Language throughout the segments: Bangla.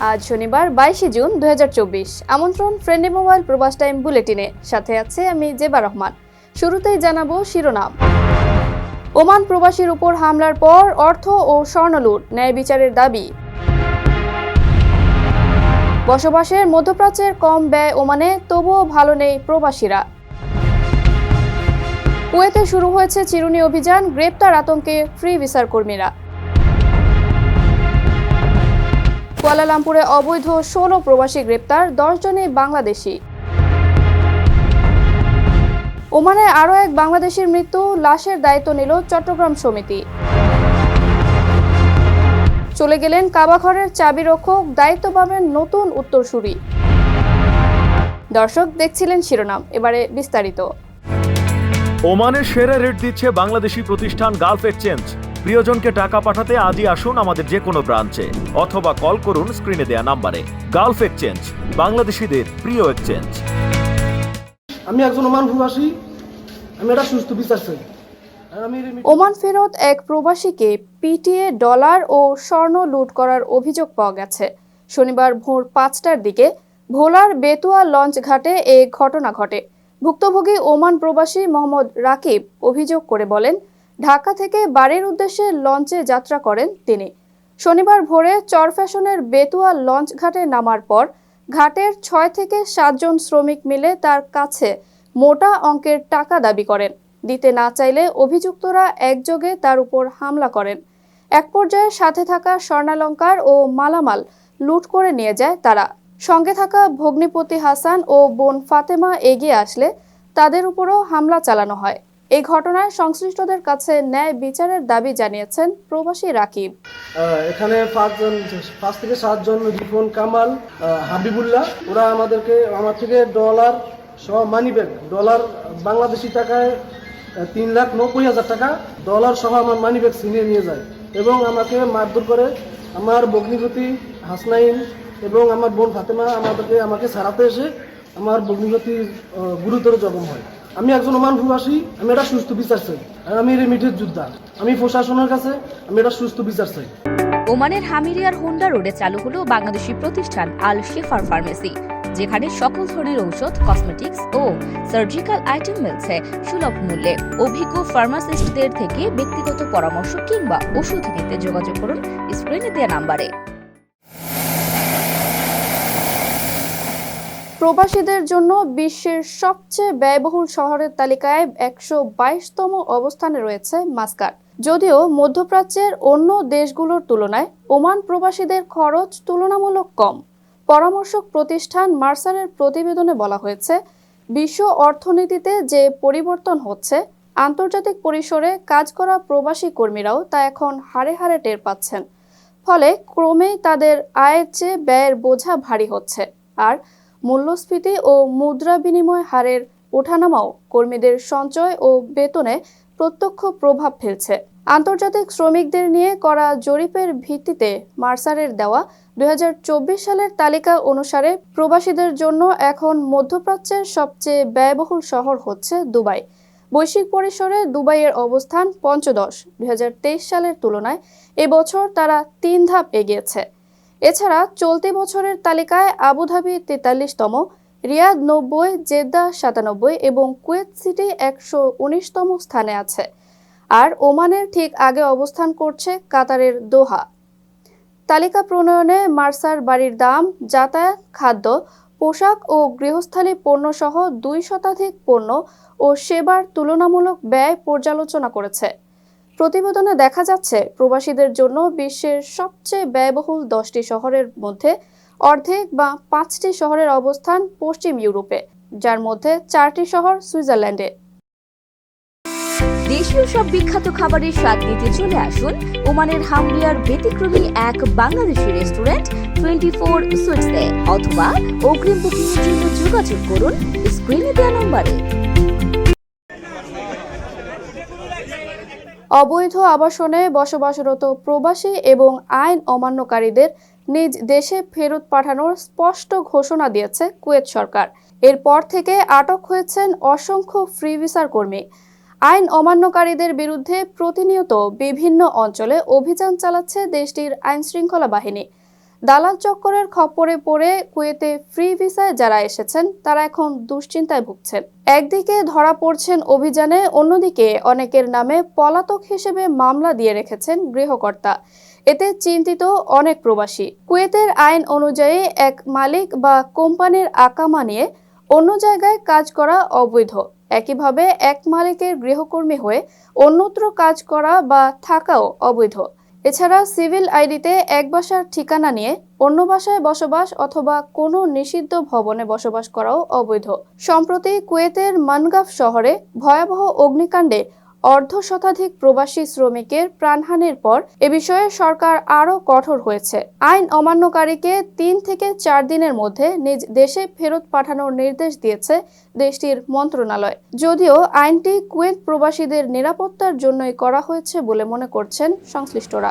আজ শনিবার, বাইশে জুন দু আমন্ত্রণ ফ্রেন্ডলি মোবাইল প্রবাস টাইম বুলেটিনে। সাথে আছে আমি জেবা রহমান। শুরুতেই জানাব শিরোনাম। ওমান প্রবাসীর উপর হামলার পর অর্থ ও স্বর্ণলুট ন্যায় বিচারের দাবি। বসবাসের মধ্যপ্রাচ্যের কম ব্যয় ওমানে, তবুও ভালো নেই প্রবাসীরা। কুয়েতে শুরু হয়েছে চিরুনি অভিযান, গ্রেপ্তার আতঙ্কে ফ্রি ভিসার কর্মীরা। কুয়ালালামপুরে অবৈধ ষোলো প্রবাসী গ্রেপ্তার, দশ জনই বাংলাদেশি। ওমানে আরও এক বাংলাদেশির মৃত্যু, লাশের দায়িত্ব নিল চট্টগ্রাম সমিতি। চলে গেলেন কাবাঘরের চাবি রক্ষক, দায়িত্ব পাবেন নতুন উত্তরসূরি। দর্শক, দেখছিলেন শিরোনাম, এবারে বিস্তারিত। ওমানের সেরা রেট দিচ্ছে বাংলাদেশি প্রতিষ্ঠান গালফ এক্সচেঞ্জ। প্রিয়জনকে টাকা পাঠাতে আজই আসুন আমাদের যে কোনো ব্রাঞ্চে অথবা কল করুন স্ক্রিনে দেয়া নাম্বারে। গালফ এক্সচেঞ্জ বাংলাদেশিদের প্রিয় এক্সচেঞ্জ। আমি একজন ওমান প্রবাসী আমি একটা সুস্থ বিচার চাই। আর আমি রিমি- ওমান ফেরত এক প্রবাসীকে পিটিএ ডলার ও স্বর্ণ লুট করার অভিযোগ পাওয়া গেছে। শনিবার ভোর পাঁচটার দিকে ভোলার বেতুয়া লঞ্চ ঘাটে এ ঘটনা ঘটে। ভুক্তভোগী ওমান প্রবাসী মোহাম্মদ রাকিব অভিযোগ করে বলেন ঢাকা থেকে বাড়ির উদ্দেশ্যে লঞ্চে যাত্রা করেন তিনি। শনিবার ভোরে চরফ্যাশনের বেতুয়া লঞ্চ ঘাটে নামার পর ঘাটের ছয় থেকে সাতজন শ্রমিক মিলে তার কাছে মোটা অঙ্কের টাকা দাবি করেন। দিতে না চাইলে অভিযুক্তরা একযোগে তার উপর হামলা করেন। এক পর্যায়ে সাথে থাকা স্বর্ণালঙ্কার ও মালামাল লুট করে নিয়ে যায় তারা। সঙ্গে থাকা ভগ্নিপতি হাসান ও বোন ফাতেমা এগিয়ে আসলে তাদের উপরও হামলা চালানো হয়। এই ঘটনায় সংশ্লিষ্টদের কাছে ন্যায় বিচারের দাবি জানিয়েছেন প্রবাসী রাকিব। এখানে পাঁচজন, পাঁচ থেকে সাতজন রিফন কামাল হাবিবুল্লাহ, ওরা আমাদেরকে, আমার থেকে ডলার সহ মানি ব্যাগ ডলার বাংলাদেশি টাকায় তিন লাখ নব্বই হাজার টাকা, ডলার সহ আমার মানি ব্যাগ ছিনিয়ে নিয়ে যায় এবং আমাকে মারধর করে আমার বগ্নিপতি হাসনাইন এবং আমার বোন ফাতেমা আমাদেরকে, আমাকে সারাতে এসে আমার বগ্নিপতি গুরুতর জখম হয়। আমি একজন ওমান প্রবাসী আমি একটা সুস্থ বিচার চাই। আমি রেমিটের যোদ্ধা। আমি প্রশাসনের কাছে, আমি একটা সুস্থ বিচার চাই। ওমানের হামিরিয়ার হোন্ডা রোডে চালু হলো বাংলাদেশি প্রতিষ্ঠান আল শেফার ফার্মেসি, যেখানে সকল ধরনের ঔষধ কসমেটিক্স ও সার্জিক্যাল আইটেম মিলছে সুলভ মূল্যে। অভিজ্ঞ ফার্মাসিস্টদের থেকে ব্যক্তিগত পরামর্শ কিংবা ওষুধ নিতে যোগাযোগ করুন স্ক্রিনে দেওয়া নাম্বারে। প্রবাসীদের জন্য বিশ্বের সবচেয়ে ব্যয়বহুল শহরের তালিকায় একশো বাইশতম অবস্থানে রয়েছে মাস্কাট। যদিও মধ্যপ্রাচ্যের অন্য দেশগুলোর তুলনায় ওমান প্রবাসীদের খরচ তুলনামূলক কম। পরামর্শক প্রতিষ্ঠান মার্সারের প্রতিবেদনে বলা হয়েছে, বিশ্ব অর্থনীতিতে যে পরিবর্তন হচ্ছে, আন্তর্জাতিক পরিসরে কাজ করা প্রবাসী কর্মীরাও তা এখন হারে হারে টের পাচ্ছেন। ফলে ক্রমেই তাদের আয়ের চেয়ে ব্যয়ের বোঝা ভারী হচ্ছে। আর মূল্যস্ফীতি ও মুদ্রা বিনিময় হারের ওঠানামাও কর্মীদের সঞ্চয় ও বেতনে প্রত্যক্ষ প্রভাব ফেলছে। আন্তর্জাতিক শ্রমিকদের নিয়ে করা জরিপের ভিত্তিতে মার্সারের দেওয়া দু হাজার চব্বিশ সালের তালিকা অনুসারে প্রবাসীদের জন্য এখন মধ্যপ্রাচ্যের সবচেয়ে ব্যয়বহুল শহর হচ্ছে দুবাই। বৈশ্বিক পরিসরে দুবাইয়ের অবস্থান পঞ্চদশ দুই হাজার তেইশ সালের তুলনায় এবছর তারা তিন ধাপ এগিয়েছে। এছাড়া চলতি বছরের তালিকায় আবুধাবি তেতাল্লিশতম, রিয়াদ নব্বই, জেদ্দা সাতানব্বই এবং কুয়েত সিটি একশো উনিশতম স্থানে আছে। আর ওমানের ঠিক আগে অবস্থান করছে কাতারের দোহা। তালিকা প্রণয়নে মার্সার বাড়ির দাম, যাতায়াত, খাদ্য, পোশাক ও গৃহস্থালী পণ্যসহ দুই শতাধিক পণ্য ও সেবার তুলনামূলক ব্যয় পর্যালোচনা করেছে। প্রতিবেদনে দেখা যাচ্ছে, প্রবাসীদের জন্য বিশ্বের সবচেয়ে ব্যয়বহুল দশটি শহরের মধ্যে অর্ধেক বা পাঁচটি শহরের অবস্থান পশ্চিম ইউরোপে, যার মধ্যে চারটি শহর সুইজারল্যান্ডে। দেশীয় সব বিখ্যাত খাবারের স্বাদ নিতে চলে আসুন ওমানের হামরিয়ার ব্যতিক্রমী এক বাংলাদেশি রেস্টুরেন্ট টোয়েন্টি ফোর সুইটসে, অথবা অগ্রিম বুকিং এর জন্য যোগাযোগ করুন স্ক্রিনে দেওয়া নম্বরে। অবৈধ আবাসনে বসবাসরত প্রবাসী এবং আইন অমান্যকারীদের নিজ দেশে ফেরত পাঠানোর স্পষ্ট ঘোষণা দিয়েছে কুয়েত সরকার। এরপর থেকে আটক হয়েছেন অসংখ্য ফ্রি ভিসার কর্মী। আইন অমান্যকারীদের বিরুদ্ধে প্রতিনিয়ত বিভিন্ন অঞ্চলে অভিযান চালাচ্ছে দেশটির আইনশৃঙ্খলা বাহিনী। দালাল চক্করের খপ্পরে পড়ে কুয়েতে ফ্রি ভিসায় যারা এসেছেন, তারা এখন দুশ্চিন্তায় ভুগছেন। একদিকে ধরা পড়ছেন অভিযানে, অন্যদিকে অনেকের নামে পলাতক হিসেবে মামলা দিয়ে রেখেছেন গৃহকর্তা। এতে চিন্তিত অনেক প্রবাসী। কুয়েতের আইন অনুযায়ী এক মালিক বা কোম্পানির আকামা নিয়ে অন্য জায়গায় কাজ করা অবৈধ। একইভাবে এক মালিকের গৃহকর্মী হয়ে অন্যত্র কাজ করা বা থাকাও অবৈধ। এছাড়া সিভিল আইডিতে এক বাসার ঠিকানা নিয়ে অন্য বাসায় বসবাস অথবা কোনো নিষিদ্ধ ভবনে বসবাস করাও অবৈধ। সম্প্রতি কুয়েতের মানগাফ শহরে ভয়াবহ অগ্নিকাণ্ডে অর্ধ শতাধিক প্রবাসী শ্রমিকের প্রাণহানির পর এ বিষয়ে সরকার আরও কঠোর হয়েছে। আইন অমান্যকারীকে তিন থেকে চার দিনের মধ্যে নিজ দেশে ফেরত পাঠানোর নির্দেশ দিয়েছে দেশটির মন্ত্রণালয়। যদিও আইনটি কুয়েত প্রবাসীদের নিরাপত্তার জন্যই করা হয়েছে বলে মনে করছেন সংশ্লিষ্টরা।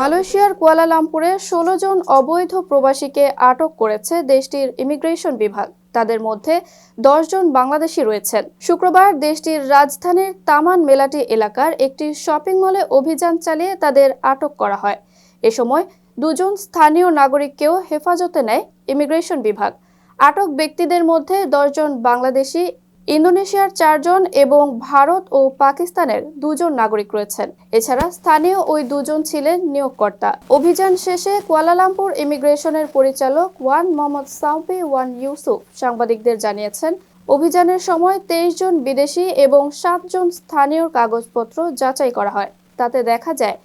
মালয়েশিয়ার কুয়ালালামপুরে ষোলো জন অবৈধ প্রবাসীকে আটক করেছে দেশটির ইমিগ্রেশন বিভাগ। তাদের মধ্যে দশ জন বাংলাদেশি রয়েছেন। শুক্রবার দেশটির রাজধানীর তামান মেলাটি এলাকার একটি শপিং মলে অভিযান চালিয়ে তাদের আটক করা হয়। এ সময় দুজন স্থানীয় নাগরিককেও হেফাজতে নেয় ইমিগ্রেশন বিভাগ। আটক ব্যক্তিদের মধ্যে দশজন বাংলাদেশি ইন্দোনেশিয়ার চারজন এবং ভারত ও পাকিস্তানের দুজন নাগরিক রয়েছেন। এছাড়া স্থানীয় ওই দুজন ছিলেন নিয়োগকর্তা। অভিযান শেষে কুয়ালালামপুর ইমিগ্রেশনের পরিচালক Wan Mohammad Saupi Wan Yusuf সাংবাদিকদের জানিয়েছেন, অভিযানের সময় তেইশ জন বিদেশি এবং সাতজন স্থানীয় কাগজপত্র যাচাই করা হয়। তাতে দেখা যায়,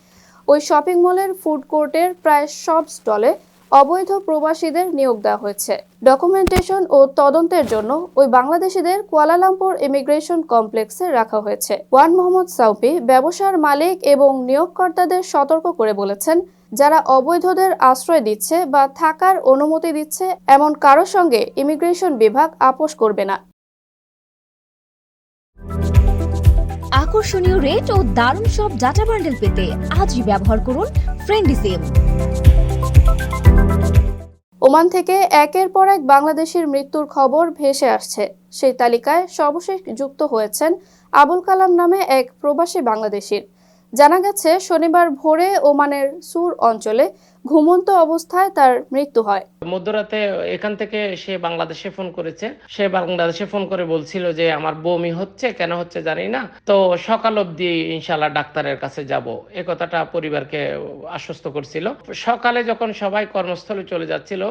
ওই শপিং মলের ফুড কোর্টের প্রায় সব স্টলে অবৈধ প্রবাসীদের নিয়োগ দেওয়া হয়েছে। ডকুমেন্টেশন ও তদন্তের জন্য ওই বাংলাদেশিদের কুয়ালালামপুর ইমিগ্রেশন কমপ্লেক্সে রাখা হয়েছে। ওয়ান মোহাম্মদ সাউপি ব্যবসার মালিক এবং নিয়োগকর্তাদের সতর্ক করে বলেছেন, যারা অবৈধদের আশ্রয় দিচ্ছে বা থাকার অনুমতি দিচ্ছে, এমন কারও সঙ্গে ইমিগ্রেশন বিভাগ আপোষ করবে না। আকর্ষণীয় রেট ও দারুণ সব ডাটা বান্ডেল পেতে আজই ব্যবহার করুন ফ্রেন্ডি সিম ওমান থেকে একের পর এক বাংলাদেশের মৃত্যুর খবর ভেসে আসছে। সেই তালিকায় সর্বশেষ যুক্ত হয়েছেন আবুল কালাম নামে এক প্রবাসী বাংলাদেশির। জানা গেছে, শনিবার ভোরে ওমানের সুর অঞ্চলে ঘুমন্ত অবস্থায় তার মৃত্যু হয়। মধ্যরাতে এখান থেকে সে বাংলাদেশে ফোন করেছে। সে বাংলাদেশে ফোন করে বলছিল যে, আমার বমি হচ্ছে, কেন হচ্ছে জানি না। তো সকাল অবধি ইনশাল্লাহ ডাক্তারের কাছে যাব। এ কথাটা পরিবারকে আশ্বস্ত করছিল। সকালে যখন সবাই কর্মস্থলে চলে যাচ্ছিল,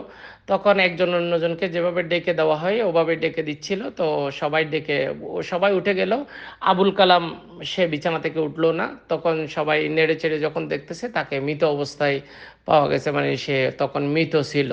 তখন একজন অন্যজনকে যেভাবে ডেকে দেওয়া হয়, ওভাবে ডেকে দিচ্ছিল। তো সবাই ডেকে, সবাই উঠে গেল। আবুল কালাম সে বিছানা থেকে উঠল না। তখন সবাই নেড়ে চেড়ে যখন দেখতেছে, তাকে মৃত অবস্থায় পাওয়া গেছে মানে সে তখন মৃত ছিল।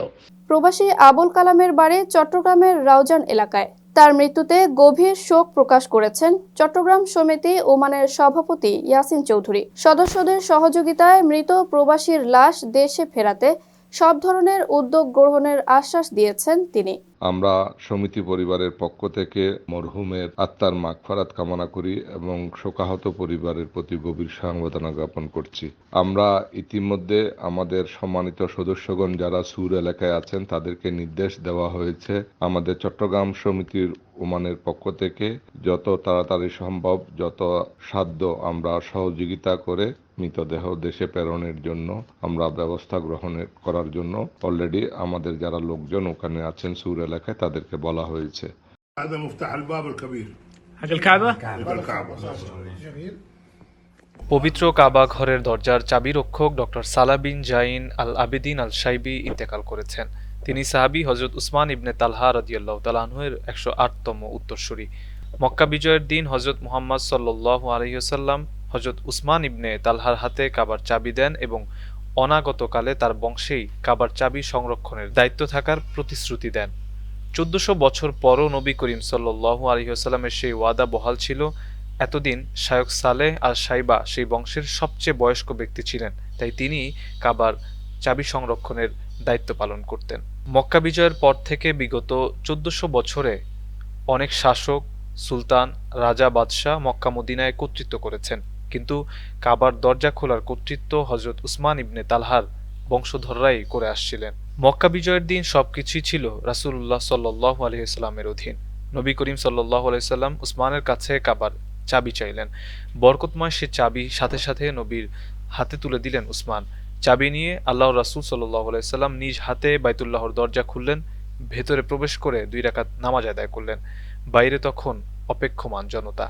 প্রবাসী আবুল কালামের বাড়ি চট্টগ্রামের রাউজান এলাকায়। তার মৃত্যুতে গভীর শোক প্রকাশ করেছেন চট্টগ্রাম সমিতি ওমানের সভাপতি ইয়াসিন চৌধুরী। সদস্যদের সহযোগিতায় মৃত প্রবাসীর লাশ দেশে ফেরাতে সব ধরনের উদ্যোগ গ্রহণের আশ্বাস দিয়েছেন তিনি। আমরা সমিতি পরিবারের পক্ষ থেকে মরহুমের আত্মার মাগফারাত কামনা করি এবং শোকাহত পরিবারের প্রতি গভীর সমবেদনা জ্ঞাপন করছি। আমরা ইতিমধ্যে আমাদের সম্মানিত সদস্যগণ যারা সুর এলাকায় আছেন, তাদেরকে নির্দেশ দেওয়া হয়েছে আমাদের চট্টগ্রাম সমিতির ওমানের পক্ষ থেকে যত তাড়াতাড়ি সম্ভব, যত সাধ্য আমরা সহযোগিতা করে মৃতদেহ দেশে প্রেরণের জন্য আমরা ব্যবস্থা গ্রহণ করার জন্য অলরেডি আমাদের যারা লোকজন ওখানে আছেন সুর এলাকায় তাদেরকে বলা হয়েছে। পবিত্র কাবা ঘরের দরজার চাবি রক্ষক ডক্টর সালাবিন জাইন আল আবেদিন আল সাইবি ইন্তেকাল করেছেন। তিনি সাহাবি হজরত উসমান ইবনে তালহা রদিয়াল্লাহ তালাহনুয়ের একশো আটতম উত্তরসূরি। মক্কা বিজয়ের দিন হজরত মুহাম্মদ সাল্লু আলহিহসাল্লাম হজরত উসমান ইবনে তালহার হাতে কাবার চাবি দেন এবং অনাগতকালে তার বংশেই কাবার চাবি সংরক্ষণের দায়িত্ব থাকার প্রতিশ্রুতি দেন। চোদ্দশো বছর পরও নবী করিম সাল্লাহ আলহিহাস্লামের সেই ওয়াদা বহাল ছিল, এতদিন শায়ক সালেহ আর সাইবা সেই বংশের সবচেয়ে বয়স্ক ব্যক্তি ছিলেন, তাই তিনি কাবার চাবি সংরক্ষণের দায়িত্ব পালন করতেন। মক্কা বিজয়ের পর থেকে বিগত চোদ্দশো বছরে অনেক শাসক, সুলতান, রাজা, বাদশাহ মক্কা মদিনায় কর্তৃত্ব করেছেন। কিন্তু কাবার দরজা খোলার কর্তৃত্ব হজরত উসমান ইবনে তালহার বংশধররাই করে আসছিলেন। মক্কা বিজয়ের দিন সবকিছুই ছিল রাসূলুল্লাহ সাল্লাহ আলহিহাস্লামের অধীন। নবী করিম সাল্লাহ আলাইসাল্লাম উসমানের কাছে কাবার চাবি চাইলেন। বরকতময় সে চাবি সাথে সাথে নবীর হাতে তুলে দিলেন উসমান। চাবি নিয়ে আল্লাহ রাসূল সাল্লাহ আলাইসাল্লাম নিজ হাতে বাইতুল্লাহর দরজা খুললেন, ভেতরে প্রবেশ করে দুই রাকাত নামাজ আদায় করলেন। বাইরে তখন অপেক্ষমান জনতা।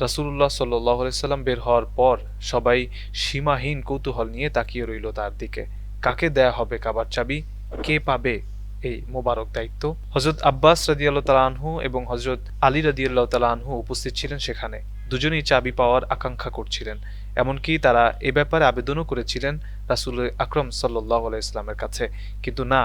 রাসূলুল্লাহ সাল্লাহ সাল্লাম বের হওয়ার পর সবাই সীমাহীন কৌতূহল নিয়ে তাকিয়ে রইল তার দিকে। কাকে দেয়া হবে কাবার চাবি? কে পাবে এই মোবারক দায়িত্ব? হজরত আব্বাস রাদিয়াল্লাহু তাআলা আনহু এবং হজরত আলী রাদিয়াল্লাহু তাআলা আনহু উপস্থিত ছিলেন সেখানে। দুজনেই চাবি পাওয়ার আকাঙ্ক্ষা করছিলেন। এমনকি তারা এ ব্যাপারে আবেদনও করেছিলেন রাসূল আকরম আলাইহি ইসলামের কাছে। কিন্তু না,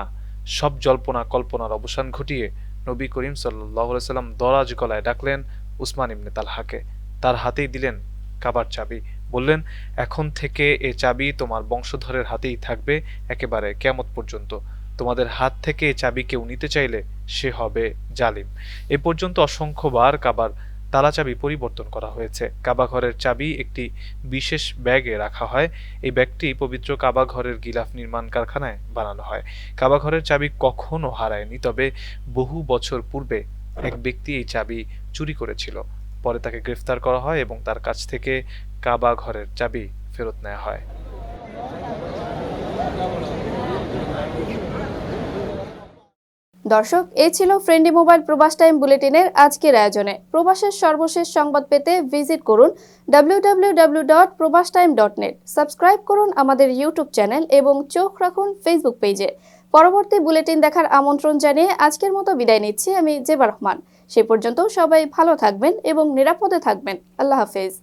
সব জল্পনা কল্পনার অবসান ঘটিয়ে নবী করিম আলাইহি সাল্লাম দরাজ গলায় ডাকলেন উসমান ইবনে তালহাকে তার হাতেই দিলেন কাবার চাবি। বললেন, এখন থেকে এ চাবি তোমার বংশধরের হাতেই থাকবে একেবারে কেয়ামত পর্যন্ত। তোমাদের হাত থেকে এ চাবি কেউ নিতে চাইলে সে হবে জালিম। এ পর্যন্ত অসংখ্যবার কাবার তালা চাবি পরিবর্তন করা হয়েছে। কাবা ঘরের চাবি একটি বিশেষ ব্যাগে রাখা হয়। এই ব্যাগটি পবিত্র কাবা ঘরের গিলাফ নির্মাণ কারখানায় বানানো হয়। কাবা ঘরের চাবি কখনো হারায়নি, তবে বহু বছর পূর্বে এক ব্যক্তি এই চাবি চুরি করেছিল। পরে তাকে গ্রেফতার করা হয় এবং তার কাছ থেকে কাবা ঘরের চাবি ফেরত নেওয়া হয়। দর্শক এই ছিল ফ্রেন্ডি মোবাইল প্রবাস টাইম বুলেটিনের আজকের আয়োজনে। প্রবাসের সর্বশেষ সংবাদ পেতে ভিজিট করুন www.probastime.net সাবস্ক্রাইব করুন আমাদের ইউটিউব চ্যানেল এবং চোখ রাখুন ফেসবুক পেজে পরবর্তী বুলেটিন দেখার আমন্ত্রণ জানিয়ে আজকের মতো বিদায় নিচ্ছি। আমি জেবা রহমান। সে পর্যন্ত সবাই ভালো থাকবেন এবং নিরাপদে থাকবেন। আল্লাহ হাফেজ।